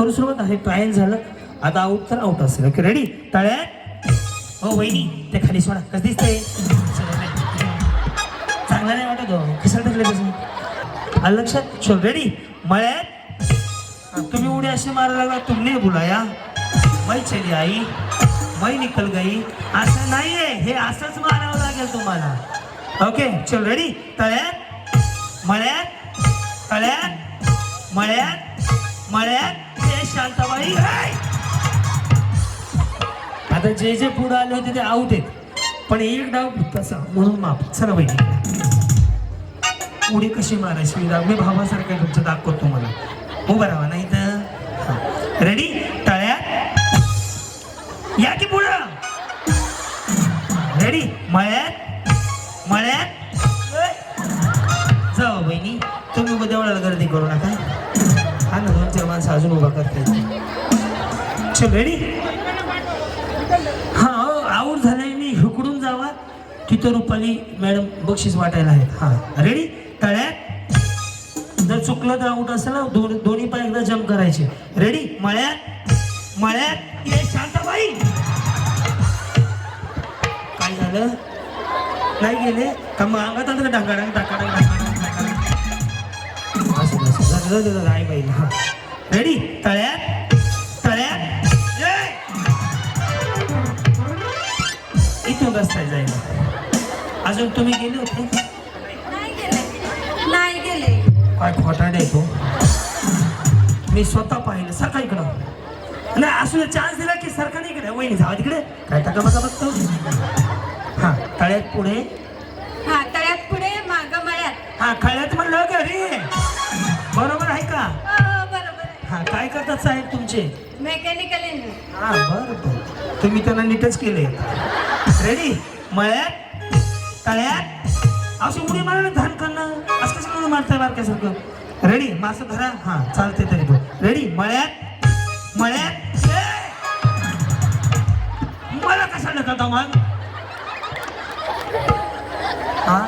करू सुरुवात. आहे ट्रायल झालं. आता आऊट तर आऊट असेल. ओके रेडी टाळ्या हो वहिनी ते खाली सोडा. कसं दिसतंय? चांगला नाही वाटत हो. टाकले कसं? आलं लक्षात? चल रेडी मळ्यात तुम्ही उडी अशी मारायला लागला तुम्ही बुलाया. मै चली आई. मै निकल गई. असं नाहीये. हे असंच मारावं लागेल तुम्हाला. ओके चल रेडी तळ्यात मळ्यात तळ्यात मळ्यात मळ्यात शांताबाई. आता जे जे पुढे आले होते ते आऊट आहेत. पण एक डाव तसा म्हणून माफ. चला बहिणी. उडी कशी मारायची? डाव मी भावासारखं तुमचं दाखवतो तुम्हाला उभं राहा नाही तर रेडी तळ्यात या की पुढं? रेडी मळ्यात. मळ्यात. जाऊ बहिणी. तुम्ही उद्या गर्दी करू नका. हा ना दोन माणसं अजून उभा करताय चल रेडी हा हो, आऊट झालाय मी. हुकडून जावा. तिथं रुपाली मॅडम बक्षीस वाटायला आहेत. हा रेडी तळ्यात. जर चुकलं तर आऊट असेल ना दोन दोन्ही पाय एकदा जम्प करायचे. रेडी मळ्यात. मळ्यात. ये शांताबाई. काय झालं? नाही गेले. का मग अंगात आलं डांगाडांग टाकाडांग टाकाडांग झालं झालं आई बाई हा रेडी तळ्यात? तळ्यात! इथून रस्ता जायला. अजून तुम्ही गेले होते? नाही गेले. काय खोटा तो. मी स्वतः पाहिलं. सरका इकडं. नाही असू चान्स दिला की सरका नाही इकडे. वहिनी जावा तिकडे. काय टाका बघा बघतो? हा तळ्यात पुढे. हा तळ्यात पुढे माग मळ्यात. हा खळ्यात म्हणलं घरी. का? हो बरोबर आहे. हा काय करतात साहेब तुमचे? मेकॅनिकल हा बरं बरं. तुम्ही त्यांना नीटच केले. रेडी मळ्यात? तळ्यात? अशी उडी मारा धान करणं असं कसं उडी मारताय बारक्यासारखं? रेडी मासं धरा. हा चालते तरी तो रेडी मळ्यात? मळ्यात! मला कशाला करता मग हा?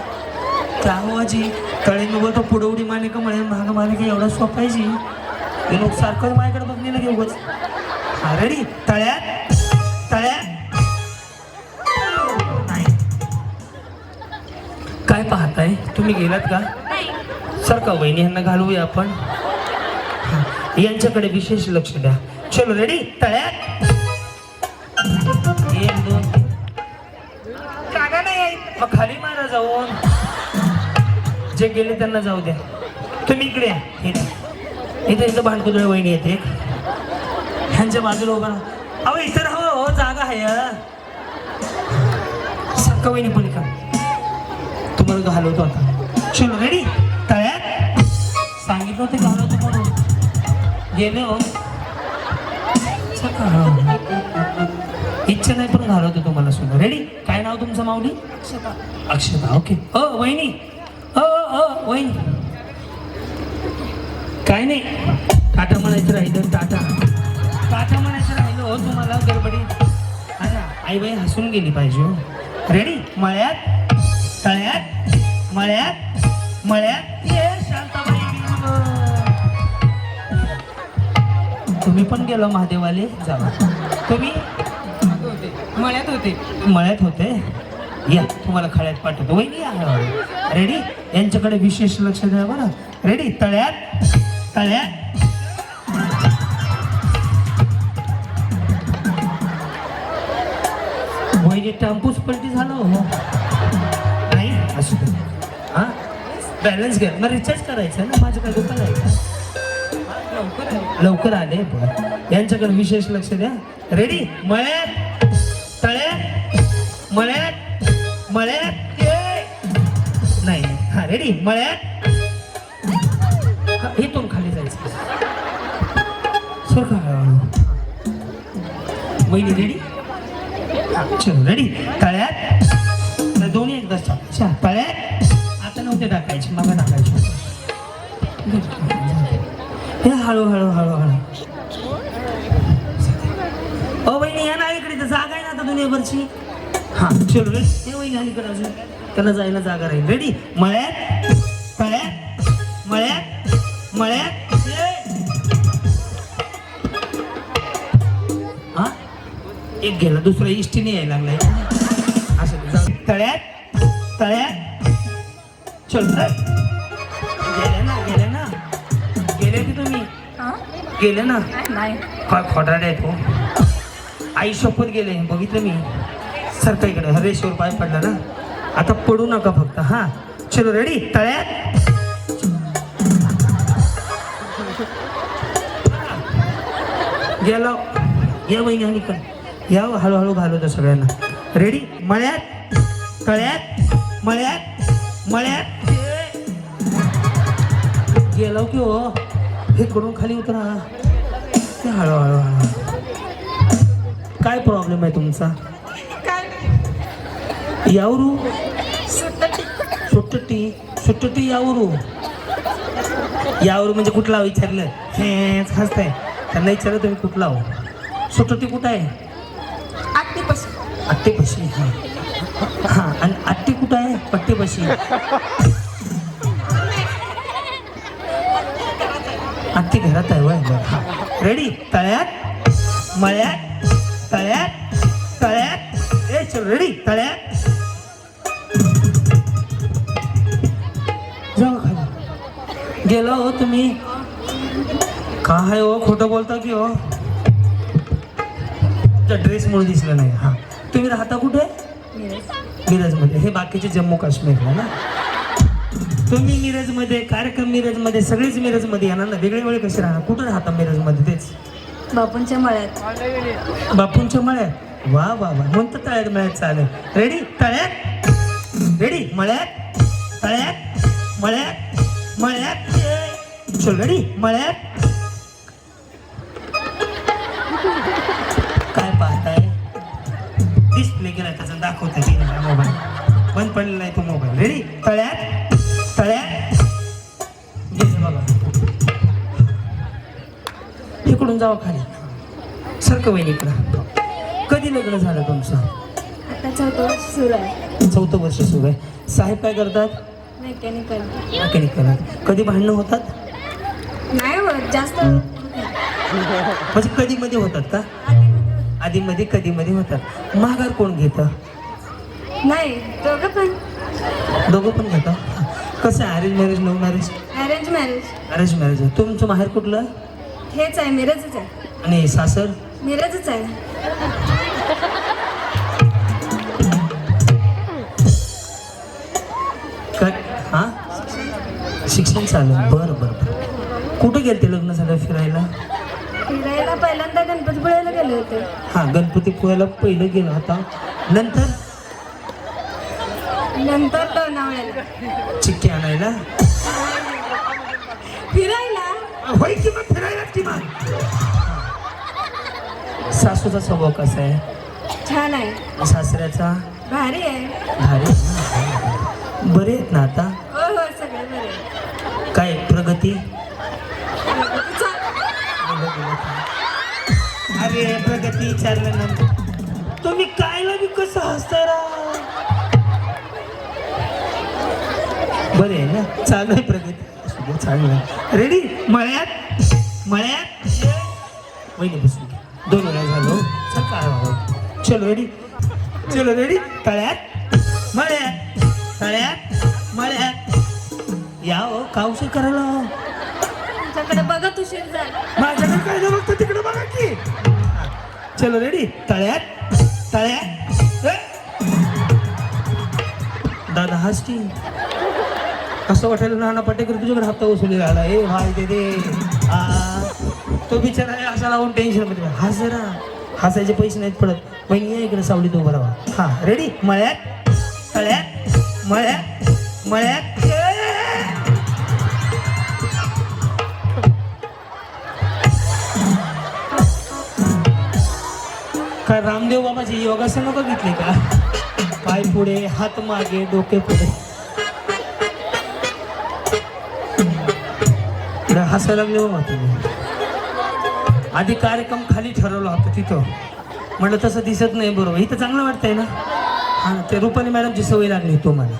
त्या आवाजी तळे नुगं तो पुढे उडी मारणे का मळे महाग मारणे का एवढा सोपायची हे लोक सारखं माझ्याकडे बघणे लगे उगाच. हा रेडी तळ्यात? तळ्यात? नाही. काय पाहताय? तुम्ही गेलात का? नाही. सर का वहिनी यांना घालूया आपण. हा, यांच्याकडे विशेष लक्ष द्या. चलो रेडी तळ्यात? एक दोन जागा नाही. मग खाली मारा जाऊन. जे गेले त्यांना जाऊ द्या. तुम्ही इकडे या. इथे. इथे इथं भांडकुदळे वहिनी येते ह्यांच्या बाजूला उभा राहा. अहो इथं राहा हो जागा आहे सक्का वहिनी पण का तुम्हाला घालवतो आता. चलो रेडी तळ्यात? सांगितलं होतं घालवतो म्हणून. गेले हो. सक्का, इच्छा नाही पण घालवतो तुम्हाला सुद्धा. रेडी काय नाव तुमचं माऊली? अक्षता. ओके हो अ, वहिनी. काय नाही. टाटा म्हणायचं राहिलं टाटा. टाटा म्हणायचं राहिलं हो तुम्हाला गडबडी. आई बाई हसून गेली पाहिजे हो. रेडी मळ्यात तळ्यात मळ्यात मळ्यात. ये शांताबाई तुम्ही पण गेलो महादेवाले? जावा. तुम्ही? मळ्यात होते. मळ्यात होते? या तुम्हाला खळ्यात पाठवतो. वहिनी आहे रेडी यांच्याकडे विशेष लक्ष द्या बरं. रेडी तळ्यात तळ्यात. वहिनी टॅम्पूच पलटी झालं हो. नाही असू दे. हा? बॅलन्स घ्या मग रिचार्ज करायचं ना? माझं काय दुकान आहे? लवकर आले. लवकर आले यांच्याकडे विशेष लक्ष द्या. रेडी मळ्यात तळ्यात मळ्यात. मळ्यात नाही हा रेडी मळ्यात. इथून खाली जायचं. सर का वहिनी रेडी चलो रेडी तळ्यात. दोन्ही एकदा अच्छा तळ्यात आता नव्हते टाकायचे मग टाकायचे हे हळूहळू हळूहळू. हळू ओ बहिणी या ना इकडे तर जागा आहे ना आता दुनियाभरची? हा चलो रे हे वहिनी अलीकडे अजून. त्यांना जायला जागा राहील. रेडी मळ्यात तळ्यात मळ्यात मळ्यात. ये. एक गेला दुसरा इष्टीने यायला लागलाय. असं ते जाऊ. तळ्यात तळ्यात. चल चल. गेले ना गेले ना. गेले की तुम्ही? गेले ना? नाही. काय खोटाडे तो आई शपथ गेले बघितलं मी. सरका इकडे. हरेश्वर पाय पडला ना. आता पडू नका फक्त हा. चलो रेडी तळ्यात. गेलो. या वैज्ञानिक या हळूहळू घालवतो सगळ्यांना. रेडी मळ्यात. तळ्यात. मळ्यात. मळ्यात. गेलो की हो. हे करून खाली उतरा. ते हळूहळू. काय प्रॉब्लेम आहे तुमचा? यावरू सुट्टी सुट्टी यावरू यावरू म्हणजे कुठला विचारलं हे हसताय त्यांना विचारलं तुम्ही कुठला हो सुट्टी कुठं आहे आत्तीपासून आत्तेपाशी हा हा आणि आत्ते कुठं आहे पट्टेपाशी आत्ते घरात आहे वय हा रेडी तळ्यात मळ्यात तळ्यात तळ्यात ए चल रेडी तळ्यात गेलो हो तुम्ही. काय हो? खोटं बोलता की हो? ड्रेसमुळे दिसलं नाही. हा. तुम्ही राहता कुठे? मिरजमध्ये. हे बाकीचे जम्मू काश्मीरला ना. तुम्ही मिरजमध्ये कार्यक्रम मिरजमध्ये सगळेच मिरजमध्ये येणार ना. वेगळे वेगळे कसे राहणार? कुठं राहता मिरजमध्ये तेच? बापूंच्या मळ्यात. बापूंच्या मळ्यात? वा वा वा. म्हणतं तळ्यात मळ्यात चालेल रेडी तळ्यात? रेडी मळ्यात? तळ्यात? मळ्यात? मळ्यात? चल रेडी मळ्यात. काय पाहताय? डिस्प्ले केला त्याचा दाखवता मोबाईल बंद पडलेला आहे तो मोबाईल रेडी तळ्यात तळ्यात. गेले बघा. इकडून जावा खाली. सारखं वहिनी इकडं. कधी लग्न झालं तुमचं? आता चौथं वर्ष सुरू आहे. चौथं वर्ष सुरू आहे. साहेब काय करतात? मेकॅनिकल. मेकॅनिकल. कधी भांडणं होतात? नाही होत जास्त म्हणजे कधी मध्ये होतात का? आधी मध्ये कधी मध्ये होतात. माघार कोण घेतं? नाही दोघं पण. दोघं पण घेतं? कसं arrange marriage love marriage arrange marriage arrange marriage आहे. तुमचं माहेर कुठलं? हेच आहे मिरजच आहे. आणि सासर? मिरजच आहे. काय? हां? शिक्षण चालू. बरं बरं बरं. कुठं गेलते लग्न झालं फिरायला? फिरायला पहिल्यांदा गणपतीपुळ्याला गेले होते. हां गणपतीपुळ्याला पहिलं गेलो होता. नंतर? नंतर लोणावळ्याला. चिक्की आणायला? फिरायला? होय किंवा फिरायला किंवा सासूचा स्वभाव कसा आहे? छान आहे. सासऱ्याचा? भारी आहे. भारी आहे ना? बरे आहेत ना आता? हो हो सगळे बरे आहे. काय प्रगती. अरे प्रगती विचारल्यानंतर तुम्ही काय बी कसं हसता राव बरे आहे ना? चालू आहे प्रगती. चालू आहे. रेडी मळ्यात? मळ्यात? पहिले बसून दोन वेळा झालो. सकाळ चलो रेडी चलो रेडी तळ्यात? मळ्यात? तळ्यात? मळ्यात? या हो कावशी करायला? माझ्याकडे बघत उशीर झाला माझ्याकडे काय नाही बघतो तिकडे बघा की. चलो रेडी तळ्यात. तळ्यात. ए! दादा हसती असं वाटायला नाना पाटेकर तुझ्याकडे हप्ता वसुली राहिला? ए भाई दे दे. आ. तो बिचारा आहे असा लावून टेन्शनमध्ये हस जरा. हसायचे पैसे नाहीत पडत. वहिनी या इकडे सावलीत उभं राहा. हा रेडी मळ्यात. तळ्यात. मळ्यात. मळ्यात. काय रामदेव बाबाची योगासनं बघितले का? पाय पुढे हात मागे डोके पुढे. हसायला लागले हो बाबा तुम्ही. आधी कार्यक्रम खाली ठरवला होता तिथं. म्हटलं तसं दिसत नाही बरोबर. इथं चांगलं वाटतंय ना? हा ते रुपाली मॅडमची सवय लागली तुम्हाला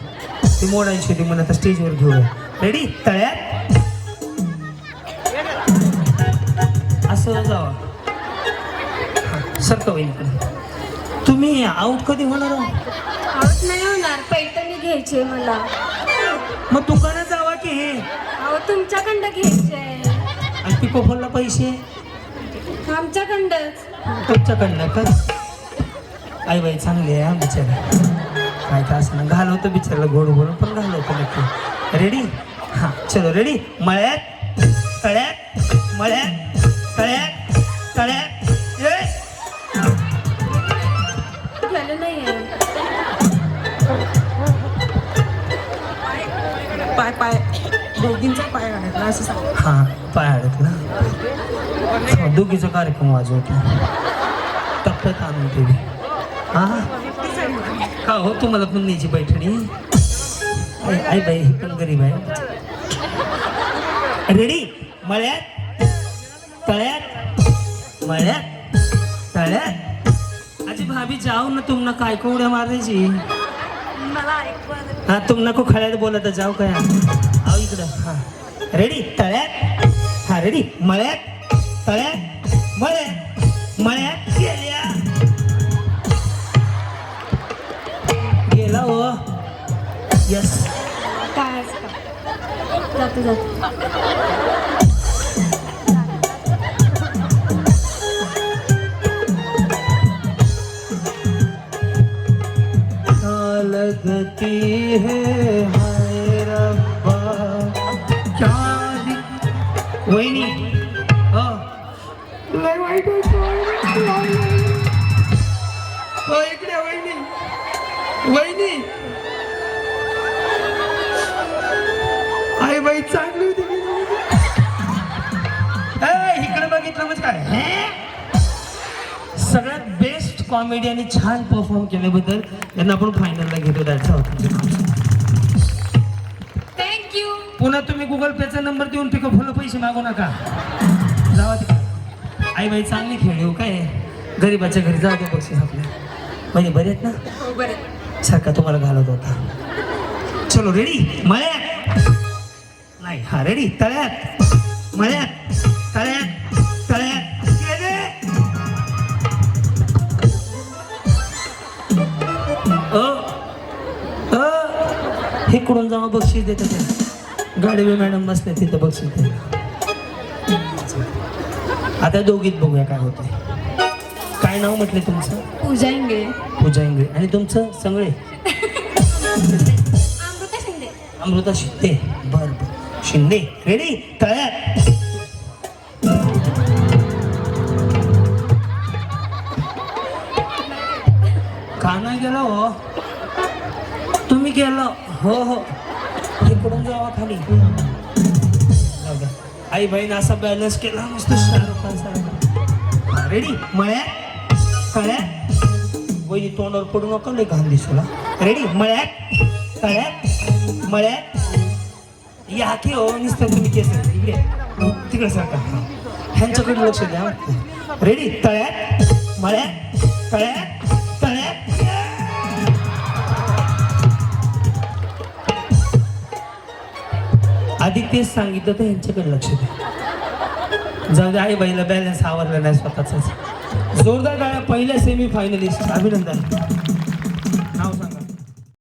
ती मोडायची होती मला आता स्टेजवर घेऊया. रेडी तळ्यात? असं जावा. सरका वहिनीकडे तुम्ही आऊट कधी होणार आहो? आहोत नाही होणार. पैठणी घ्यायची मला. मग दुकानात जावा की हे? अहो तुमच्याकडं घ्यायचे आणि पिकोफोनला पैसे? आमच्याकडंच तुमच्याकडनं का? आई बाई चांगली आहे हा बिचारा. काय का असं ना घालवतो बिचाराला गोड गोड पण घालवतो नक्की. रेडी हां चलो रेडी मळ्यात तळ्यात मळ्यात तळ्यात तळ्यात. दोघींचा पाय अडकला असं सांग. हां पाय अडकला. हो, दोघीचा कार्यक्रम वाजवतो. टप्प्यात आणून ठेवी. हां का हो तुम्हाला पण न्यायची पैठणी. आई बाई ही पण गरीब आहे. रेडी? मळ्यात? तळ्यात? मळ्यात? तळ्यात? अजी भाभी जाओ ना तुम ना काय को उड्या मारायची. हा तुम नको खळ्यात बोलत जाऊ काय आओ इकडं हा. रेडी तळ्यात. हा रेडी मळ्यात. तळ्यात. मळ्यात. मळ्यात गेल्या. गेला हो. यस काय जातो जातो. लगती है वहिनी. हो. लय वाईट. हो इकडे वहिनी. वहिनी. आई बाई चांगली होती इकडे बघितलं म्हणजे काय? हे? सगळ्यात बेस्ट कॉमेडियन छान परफॉर्म केल्याबद्दल त्यांना आपण फायनलला घेतो. त्याचा पुन्हा तुम्ही गुगल पेचा नंबर देऊन पिको फुलं पैसे मागू नका. जावा तिकडे. आई बाई चांगली खेळली हो काय? गरीबाच्या घरी जाऊ दे बक्षीस आपल्या. म्हणजे बरे आहेत ना? सारखा तुम्हाला घालत होता. चलो रेडी मळ्यात. नाही हा रेडी तळ्यात. मळ्यात. तळ्यात. तळ्यात. हे कडून जावा? बक्षीस देतात. गाडवे मॅडम बसले तिथं द्यायला आता दोघीत बघूया काय होतंय. काय नाव म्हटले तुमचं? पूजा इंगळे पूजा इंगळे आणि तुमचं सगळे? अमृता शिंदे. अमृता शिंदे. बर बर. शिंदे. रेडी तळ्यात का नाही गेला हो? तुम्ही गेला. हो हो. इकडून जावा खाली. आई बहीण असा बॅलन्स केला मस्त रेडी मळ्या? कळ्या वहिनी तोंडावर पडू नका लय घाण दिसूला रेडी मळ्यात तळ्यात मळ्या? या की हो नुसतं तुम्ही केस इकडे. तिकडे सारखा. ह्यांच्याकडे लक्ष द्या. रेडी तळ्यात मळ्या? कळ्या आधी तेच सांगितलं तर ह्यांच्याकडे लक्ष द्या. जाऊ दे आई बाईला बॅलन्स आवरला नाही स्वतःच जोरदार गाड्या पहिल्या सेमी फायनलिस्ट अभिनंदन.